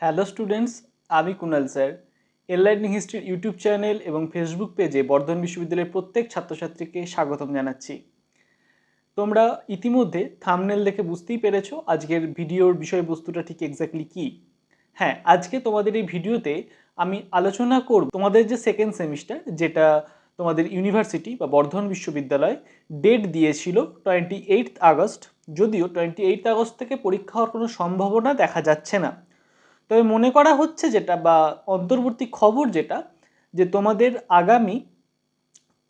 Hello students, আমি Kunal sir. এনলাইনিং হিস্ট্রির ইউটিউব চ্যানেল এবং ফেসবুক পেজে বর্ধমান বিশ্ববিদ্যালয়ের প্রত্যেক ছাত্রছাত্রীকে স্বাগতম জানাচ্ছি। তোমরা ইতিমধ্যে থামনেল দেখে বুঝতেই পেরেছ আজকের ভিডিওর বিষয়বস্তুটা ঠিক এক্স্যাক্টলি কী। হ্যাঁ আজকে তোমাদের এই ভিডিওতে আমি আলোচনা করব তোমাদের যে সেকেন্ড সেমিস্টার যেটা তোমাদের ইউনিভার্সিটি বা বর্ধমান বিশ্ববিদ্যালয় ডেট দিয়েছিল টোয়েন্টি এইট আগস্ট। যদিও টোয়েন্টি এইট আগস্ট থেকে পরীক্ষা হওয়ার কোনো সম্ভাবনা দেখা যাচ্ছে না। তবে মনে করা হচ্ছে যেটা বা অন্তর্বর্তী খবর যেটা, যে তোমাদের আগামী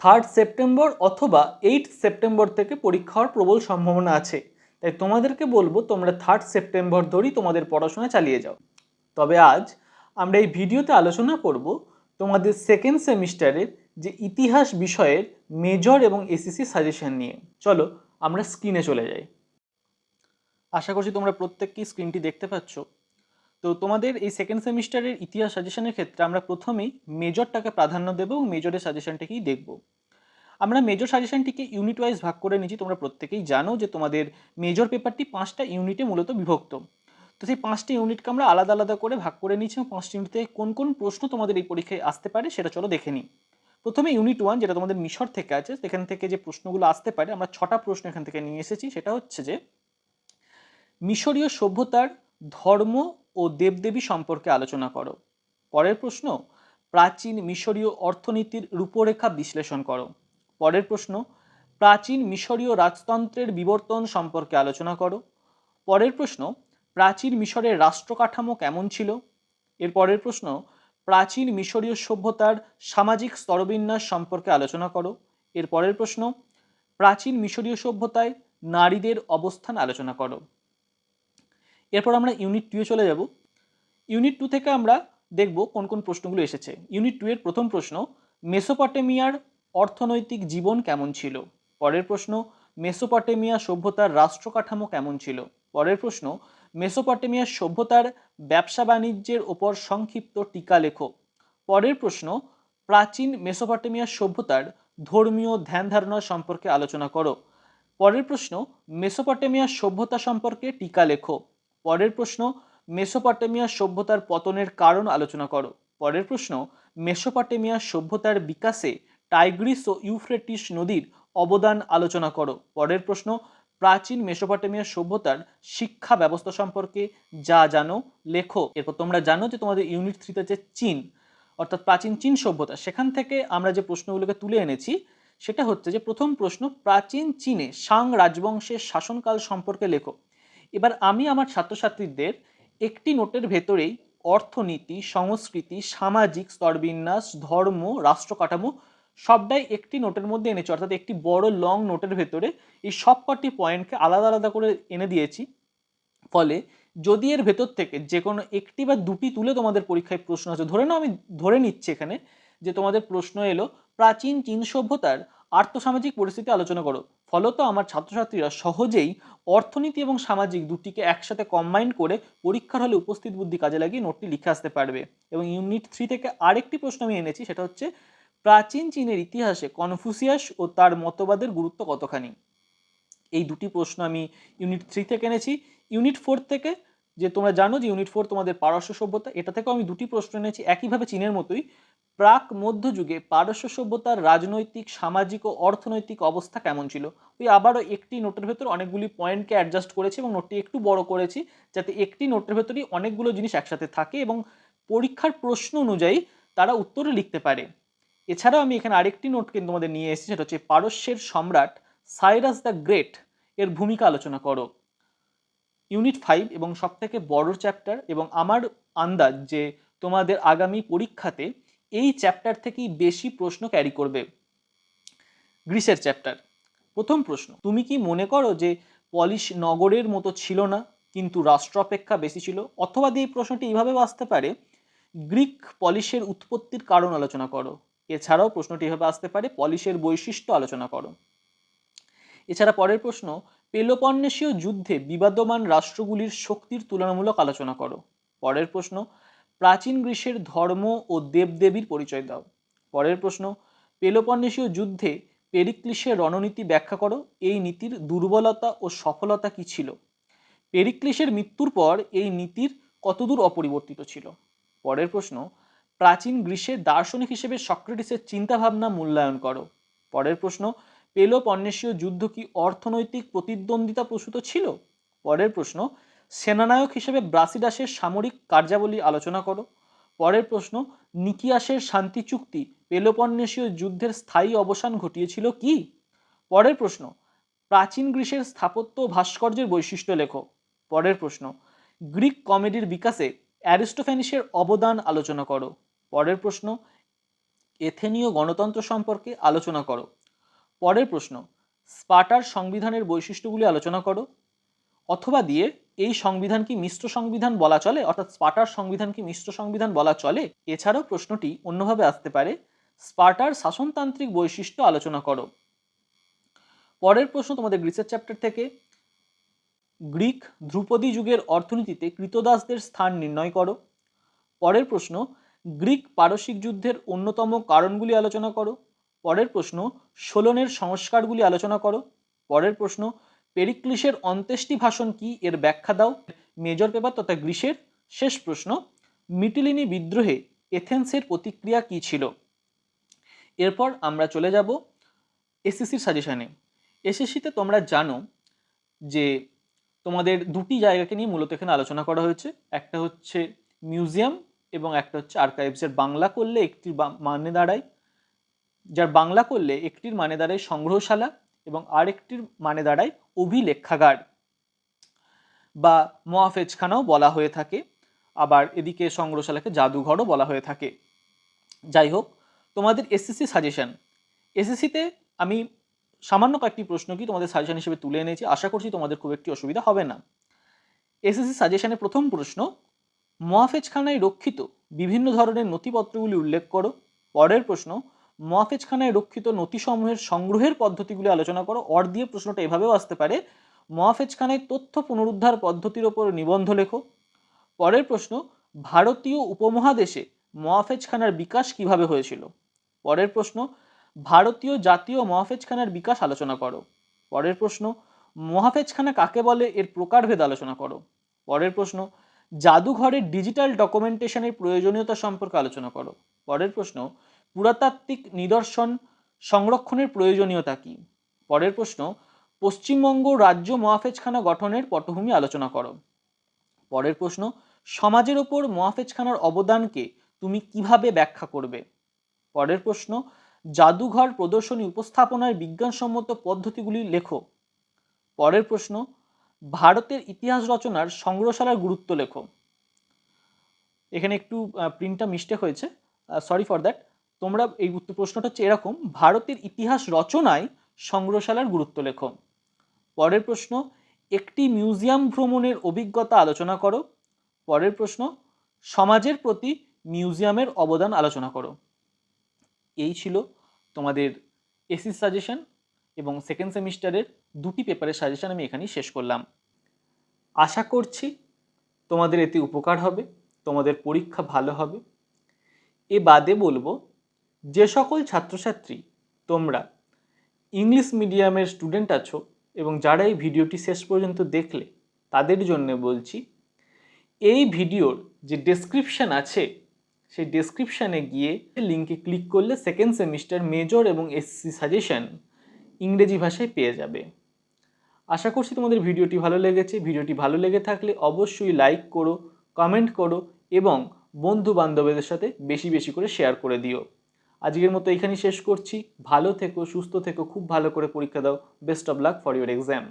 থার্ড সেপ্টেম্বর অথবা এইট সেপ্টেম্বর থেকে পরীক্ষা হওয়ার প্রবল সম্ভাবনা আছে। তাই তোমাদেরকে বলব, তোমরা থার্ড সেপ্টেম্বর ধরেই তোমাদের পড়াশোনা চালিয়ে যাও। তবে আজ আমরা এই ভিডিওতে আলোচনা করব তোমাদের সেকেন্ড সেমিস্টারের যে ইতিহাস বিষয়ের মেজর এবং এসিসি সাজেশন নিয়ে। চলো, আমরা স্ক্রিনে চলে যাই। আশা করছি তোমরা প্রত্যেককেই স্ক্রিনটি দেখতে পাচ্ছ। তো তোমাদের এই সেকেন্ড সেমিস্টারের ইতিহাস সাজেশনের ক্ষেত্রে আমরা প্রথমেই মেজরটাকে প্রাধান্য দেবো এবং মেজরের সাজেশনটাকেই দেখব। আমরা মেজর সাজেশনটিকে ইউনিট ওয়াইজ ভাগ করে নিয়েছি, তোমরা প্রত্যেকেই জানো যে তোমাদের মেজর পেপারটি পাঁচটা ইউনিটে মূলত বিভক্ত। তো সেই পাঁচটি ইউনিটকে আমরা আলাদা আলাদা করে ভাগ করে নিয়েছি এবং পাঁচটি ইউনিটে কোন কোন প্রশ্ন তোমাদের এই পরীক্ষায় আসতে পারে সেটা চলো দেখে নিই। প্রথমে ইউনিট ওয়ান যেটা তোমাদের মিশর থেকে আছে, সেখান থেকে যে প্রশ্নগুলো আসতে পারে, আমরা ছটা প্রশ্ন এখান থেকে নিয়ে এসেছি। সেটা হচ্ছে যে, মিশরীয় সভ্যতার ধর্ম ও দেবদেবী সম্পর্কে আলোচনা করো। পরের প্রশ্ন, প্রাচীন মিশরীয় অর্থনীতির রূপরেখা বিশ্লেষণ করো। পরের প্রশ্ন, প্রাচীন মিশরীয় রাজতন্ত্রের বিবর্তন সম্পর্কে আলোচনা করো। পরের প্রশ্ন, প্রাচীন মিশরের রাষ্ট্র কাঠামো কেমন ছিল? এর পরের প্রশ্ন, প্রাচীন মিশরীয় সভ্যতার সামাজিক স্তরবিন্যাস সম্পর্কে আলোচনা করো। এর পরের প্রশ্ন, প্রাচীন মিশরীয় সভ্যতায় নারীদের অবস্থান আলোচনা করো। এরপর আমরা ইউনিট টুয়ে চলে যাব। ইউনিট টু থেকে আমরা দেখব কোন কোন প্রশ্নগুলো এসেছে। ইউনিট টু এর প্রথম প্রশ্ন, মেসোপটেমিয়ার অর্থনৈতিক জীবন কেমন ছিল? পরের প্রশ্ন, মেসোপটেমিয়া সভ্যতার রাষ্ট্র কাঠামো কেমন ছিল? পরের প্রশ্ন, মেসোপটেমিয়ার সভ্যতার ব্যবসা বাণিজ্যের ওপর সংক্ষিপ্ত টিকা লেখো। পরের প্রশ্ন, প্রাচীন মেসোপটেমিয়ার সভ্যতার ধর্মীয় ধ্যান ধারণা সম্পর্কে আলোচনা করো। পরের প্রশ্ন, মেসোপটেমিয়ার সভ্যতা সম্পর্কে টিকা লেখো। পরের প্রশ্ন, মেসোপটেমিয়া সভ্যতার পতনের কারণ আলোচনা করো। পরের প্রশ্ন, মেসোপটেমিয়া সভ্যতার বিকাশে টাইগ্রিস ও ইউফ্রেটিস নদীর অবদান আলোচনা করো। পরের প্রশ্ন, প্রাচীন মেসোপটেমিয়া সভ্যতার শিক্ষা ব্যবস্থা সম্পর্কে যা জানো, লেখো। এরপর তোমরা জানো যে তোমাদের ইউনিট থ্রিতে যে চীন, অর্থাৎ প্রাচীন চীন সভ্যতা, সেখান থেকে আমরা যে প্রশ্নগুলোকে তুলে এনেছি, সেটা হচ্ছে যে প্রথম প্রশ্ন, প্রাচীন চীনে সাং রাজবংশের শাসনকাল সম্পর্কে লেখো। এবার আমি আমার ছাত্রছাত্রীদের একটি নোটের ভেতরেই অর্থনীতি, সংস্কৃতি, সামাজিক স্তরবিন্যাস, ধর্ম, রাষ্ট্র কাঠামো সবটাই একটি নোটের মধ্যে এনেছি। অর্থাৎ একটি বড় লং নোটের ভেতরে এই সব কটি পয়েন্টকে আলাদা আলাদা করে এনে দিয়েছি। ফলে যদি এর ভেতর থেকে যে কোনো একটি বা দুটি তুলে তোমাদের পরীক্ষায় প্রশ্ন আছে ধরে নাও আমি ধরে নিচ্ছি এখানে যে তোমাদের প্রশ্ন এলো, প্রাচীন চীন সভ্যতার আর্থসামাজিক পরিস্থিতি আলোচনা করো। ফলত আমার ছাত্রছাত্রীরা সহজেই অর্থনীতি এবং সামাজিক দুটিকে একসাথে কম্বাইন করে পরীক্ষার হলে উপস্থিত বুদ্ধি কাজে লাগিয়ে নোটটি লিখে আসতে পারবে। এবং ইউনিট থ্রি থেকে আরেকটি প্রশ্ন আমি এনেছি, সেটা হচ্ছে, প্রাচীন চীনের ইতিহাসে কনফুসিয়াস ও তার মতবাদের গুরুত্ব কতখানি? এই দুটি প্রশ্ন আমি ইউনিট থ্রি থেকে এনেছি। ইউনিট ফোর থেকে, যে তোমরা জানো যে ইউনিট ফোর তোমাদের পারস্য সভ্যতা, এটা থেকেও আমি দুটি প্রশ্ন এনেছি। একইভাবে চীনের মতোই প্রাক মধ্যযুগে পারস্য সভ্যতার রাজনৈতিক, সামাজিক ও অর্থনৈতিক অবস্থা কেমন ছিল? ওই আবারও একটি নোটের ভেতর অনেকগুলি পয়েন্টকে অ্যাডজাস্ট করেছি এবং নোটটি একটু বড় করেছি যাতে একটি নোটের ভেতরই অনেকগুলো জিনিস একসাথে থাকে এবং পরীক্ষার প্রশ্ন অনুযায়ী তারা উত্তরে লিখতে পারে। এছাড়াও আমি এখানে আরেকটি নোট কিন্তু তোমাদের নিয়ে এসেছি, সেটা হচ্ছে পারস্যের সম্রাট সাইরাস দ্য গ্রেট এর ভূমিকা আলোচনা করো। ইউনিট ফাইভ এবং সব থেকে বড় চ্যাপ্টার এবং আমার আন্দাজ যে তোমাদের আগামী পরীক্ষাতে এই চ্যাপ্টার থেকেই বেশি প্রশ্ন ক্যারি করবে। গ্রিসের চ্যাপ্টার প্রথম প্রশ্ন, তুমি কি মনে করো যে পলিশ নগরের মতো ছিল না, কিন্তু রাষ্ট্র অপেক্ষা বেশি ছিল? অথবা দিয়ে প্রশ্নটি এইভাবে আসতে পারে, গ্রিক পলিশের উৎপত্তির কারণ আলোচনা করো। এছাড়াও প্রশ্নটি এভাবে আসতে পারে, পলিশের বৈশিষ্ট্য আলোচনা করো। এছাড়া পরের প্রশ্ন পেলোপন্নেশীয় যুদ্ধে বিবাদমান রাষ্ট্রগুলির শক্তির তুলনামূলক আলোচনা করো। পরের প্রশ্ন প্রাচীন গ্রীসের ধর্ম ও দেবদেবীর পরিচয় দাও। পরের প্রশ্ন পেলোপন্নেশীয় যুদ্ধে পেরিক্লিসের রণনীতি ব্যাখ্যা করো। এই নীতির দুর্বলতা ও সফলতা কি ছিল? পেরিক্লিসের মৃত্যুর পর এই নীতির কতদূর অপরিবর্তিত ছিল? পরের প্রশ্ন, প্রাচীন গ্রীসের দার্শনিক হিসেবে সক্রেটিসের চিন্তাভাবনা মূল্যায়ন করো। পরের প্রশ্ন পেলোপন্নেশীয় যুদ্ধ কি অর্থনৈতিক প্রতিদ্বন্দ্বিতা প্রসূত ছিল? পরের প্রশ্ন সেনানায়ক হিসেবে ব্রাসিডাসের সামরিক কার্যাবলী আলোচনা করো। পরের প্রশ্ন, নিকিয়াসের শান্তি চুক্তি পেলোপন্নেশীয় যুদ্ধের স্থায়ী অবসান ঘটিয়েছিল কি? পরের প্রশ্ন, প্রাচীন গ্রীসের স্থাপত্য ভাস্কর্যের বৈশিষ্ট্য লেখো। পরের প্রশ্ন, গ্রিক কমেডির বিকাশে অ্যারিস্টোফ্যানিসের অবদান আলোচনা করো। পরের প্রশ্ন, এথেনীয় গণতন্ত্র সম্পর্কে আলোচনা করো। পরের প্রশ্ন, স্পার্টার সংবিধানের বৈশিষ্ট্যগুলি আলোচনা করো। অথবা দিয়ে এই সংবিধান কি মিশ্র সংবিধান বলা চলে? অর্থাৎ স্পার্টার সংবিধান কি মিশ্র সংবিধান বলা চলে? এছাড়াও প্রশ্নটি অন্যভাবে আসতে পারে। স্পার্টার শাসনতান্ত্রিক বৈশিষ্ট্য আলোচনা করো। পরের প্রশ্ন তোমাদের গ্রিসের চ্যাপ্টার থেকে। গ্রিক ধ্রুপদী যুগের অর্থনীতিতে কৃতদাসদের স্থান নির্ণয় করো। পরের প্রশ্ন, গ্রিক পারসিক যুদ্ধের অন্যতম কারণগুলি আলোচনা করো। পরের প্রশ্ন, সোলনের সংস্কারগুলি আলোচনা করো। পরের প্রশ্ন পেরিক্লিসের অন্ত্যেষ্টি ভাষণ কি এর ব্যাখ্যা দাও? মেজর পেপার তথা গ্রীসের শেষ প্রশ্ন, মিটিলিনি বিদ্রোহে এথেন্সের প্রতিক্রিয়া কি ছিল? এরপর আমরা চলে যাব এসএসসির সাজেশনে এসএসসিতে তোমরা জানো যে তোমাদের দুটি জায়গাকে নিয়ে মূলত এখানে আলোচনা করা হয়েছে। একটা হচ্ছে মিউজিয়াম এবং একটা হচ্ছে আর্কাইভসের বাংলা করলে একটির মানে দাঁড়ায়। যার বাংলা করলে একটির মানে দাঁড়ায় সংগ্রহশালা। এবং আরেকটির মানে দাঁড়ায় অভিলেখাগার বা মহাফেজখানাও বলা হয়ে থাকে। আবার এদিকে সংগ্রহশালাকে জাদুঘরও বলা হয়ে থাকে। যাই হোক, তোমাদের এসএসসি সাজেশন এসএসসিতে আমি সামান্য কয়েকটি প্রশ্ন কি তোমাদের সাজেশন হিসেবে তুলে এনেছি। আশা করছি তোমাদের খুব একটি অসুবিধা হবে না। এসএসসি সাজেশনে প্রথম প্রশ্ন মহাফেজখানায় রক্ষিত বিভিন্ন ধরনের নথিপত্রগুলি উল্লেখ করো। পরের প্রশ্ন মহাফেজখানায় রক্ষিত নথিসমূহের সংগ্রহের পদ্ধতিগুলি আলোচনা করো। অর দিয়ে প্রশ্নটা এভাবেও আসতে পারে। মহাফেজখানায় তথ্য পুনরুদ্ধার পদ্ধতির ওপর নিবন্ধ লেখো। পরের প্রশ্ন, ভারতীয় উপমহাদেশে মহাফেজখানার বিকাশ কীভাবে হয়েছিল? পরের প্রশ্ন, ভারতীয় জাতীয় মহাফেজখানার বিকাশ আলোচনা করো। পরের প্রশ্ন মহাফেজখানা কাকে বলে এর প্রকারভেদ আলোচনা করো? পরের প্রশ্ন, জাদুঘরের ডিজিটাল ডকুমেন্টেশনের প্রয়োজনীয়তা সম্পর্কে আলোচনা করো। পরের প্রশ্ন পুরাতাত্ত্বিক নিদর্শন সংরক্ষণের প্রয়োজনীয়তা কী? পরের প্রশ্ন, পশ্চিমবঙ্গ রাজ্য মহাফেজখানা গঠনের পটভূমি আলোচনা করো। পরের প্রশ্ন, সমাজের ওপর মহাফেজখানার অবদানকে তুমি কীভাবে ব্যাখ্যা করবে? পরের প্রশ্ন, জাদুঘর প্রদর্শনী উপস্থাপনার বিজ্ঞানসম্মত পদ্ধতিগুলি লেখো। পরের প্রশ্ন, ভারতের ইতিহাস রচনার সংগ্রহশালার গুরুত্ব লেখো। এখানে একটু প্রিন্টটা মিস্টেক হয়েছে। সরি ফর দ্যাট তোমরা এই উত্তর প্রশ্নটা হচ্ছে এরকম, ভারতের ইতিহাস রচনায় সংগ্রহশালার গুরুত্ব লেখো। পরের প্রশ্ন, একটি মিউজিয়াম ভ্রমণের অভিজ্ঞতা আলোচনা করো। পরের প্রশ্ন, সমাজের প্রতি মিউজিয়ামের অবদান আলোচনা করো। এই ছিল তোমাদের এসি সাজেশন এবং সেকেন্ড সেমিস্টারের দুটি পেপারের সাজেশন আমি এখানেই শেষ করলাম। আশা করছি তোমাদের এতে উপকার হবে, তোমাদের পরীক্ষা ভালো হবে। এ বাদে বলব যে সকল ছাত্রছাত্রী, তোমরা ইংলিশ মিডিয়ামের স্টুডেন্ট আছো এবং যারা এই ভিডিওটি শেষ পর্যন্ত দেখলে, তাদের জন্য বলছি, এই ভিডিওর যে ডেসক্রিপশান আছে, সেই ডেসক্রিপশানে গিয়ে লিঙ্কে ক্লিক করলে সেকেন্ড সেমিস্টার মেজর এবং এসসি সাজেশন ইংরেজি ভাষায় পেয়ে যাবে। আশা করছি তোমাদের ভিডিওটি ভালো লেগেছে। ভিডিওটি ভালো লেগে থাকলে অবশ্যই লাইক করো কমেন্ট করো এবং বন্ধু বান্ধবীদের সাথে বেশি বেশি করে শেয়ার করে দিও। আজকের মতো এখানেই শেষ করছি। ভালো থেকো, সুস্থ থেকো, খুব ভালো করে পরীক্ষা দাও। Best of luck for your exam